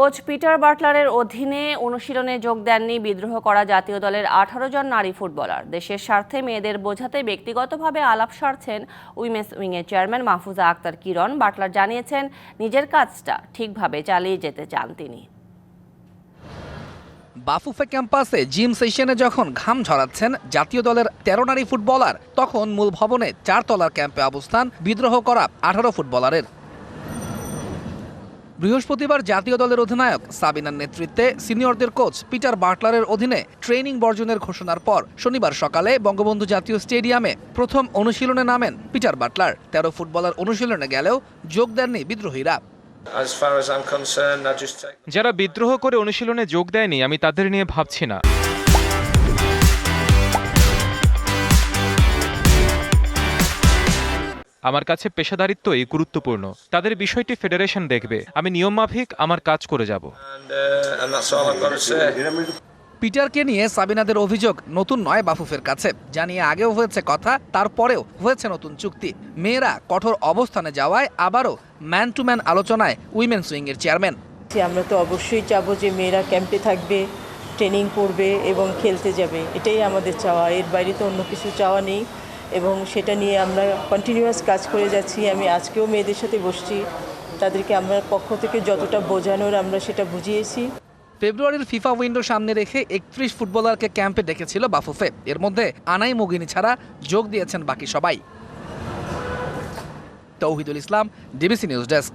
Coach Peter বাটলারের অধীনে অনুশীলনে যোগ দেননি বিদ্রোহ করা জাতীয় দলের আঠারো জন নারী ফুটবলার। দেশের স্বার্থে মেয়েদের বোঝাতে ব্যক্তিগতভাবে আলাপ সারছেন উইমেন্স উইংয়ের চেয়ারম্যান মাহফুজা আক্তার কিরণ। বাটলার জানিয়েছেন, নিজের কাজটা ঠিকভাবে চালিয়ে যেতে চান তিনি। বাফুফে ক্যাম্পাসে জিম সেশনে যখন ঘাম ঝরাচ্ছেন জাতীয় দলের তেরো নারী ফুটবলার, তখন মূল ভবনে চারতলার ক্যাম্পে অবস্থান বিদ্রোহ করা আঠারো ফুটবলারের। বৃহস্পতিবার জাতীয় দলের অধিনায়ক সাবিনার নেতৃত্বে সিনিয়রদের কোচ পিটার বাটলারের অধীনে ট্রেনিং বর্জনের ঘোষণার পর শনিবার সকালে বঙ্গবন্ধু জাতীয় স্টেডিয়ামে প্রথম অনুশীলনে নামেন পিটার বাটলার। তেরো ফুটবলার অনুশীলনে গেলেও যোগ দেননি বিদ্রোহীরা। যারা বিদ্রোহ করে অনুশীলনে যোগ দেয়নি আমি তাদের নিয়ে ভাবছি না। আমার কাছে পেশাদারিত্বই গুরুত্বপূর্ণ। তাদের বিষয়টি ফেডারেশন দেখবে। আমি নিয়মমাফিক আমার কাজ করে যাব। Uh. পিটারকে নিয়ে সাবিনাদের অভিযোগ নতুন নয় বাফুফের কাছে। জানিয়ে আগেও হয়েছে কথা তারপরেও হয়েছে নতুন চুক্তি। মেয়েরা কঠোর অবস্থানে যাওয়ায় আবারও ম্যান টু ম্যান আলোচনায় উইমেন সুইং এর চেয়ারম্যান আমরা তো অবশ্যই চাবো যে মেয়েরা ক্যাম্পে থাকবে ট্রেনিং করবে এবং খেলতে যাবে। এটাই আমাদের চাওয়া। এর বাইরে তো অন্য কিছু চাওয়া নেই। এবং সেটা নিয়ে আমরা কন্টিনিউয়াস কাজ করে যাচ্ছি। আমি আজকেও মেয়েদের সাথে বসছি। তাদেরকে আমরা পক্ষ থেকে যতটা বোঝানোর আমরা সেটা বুঝিয়েছি। ফেব্রুয়ারির ফিফা উইন্ডো সামনে রেখে একত্রিশ ফুটবলারকে ক্যাম্পে ডেকেছিল বাফুফে। এর মধ্যে আনাই মুগিনি ছাড়া যোগ দিয়েছেন বাকি সবাই। Touhidul Islam, DBC news desk.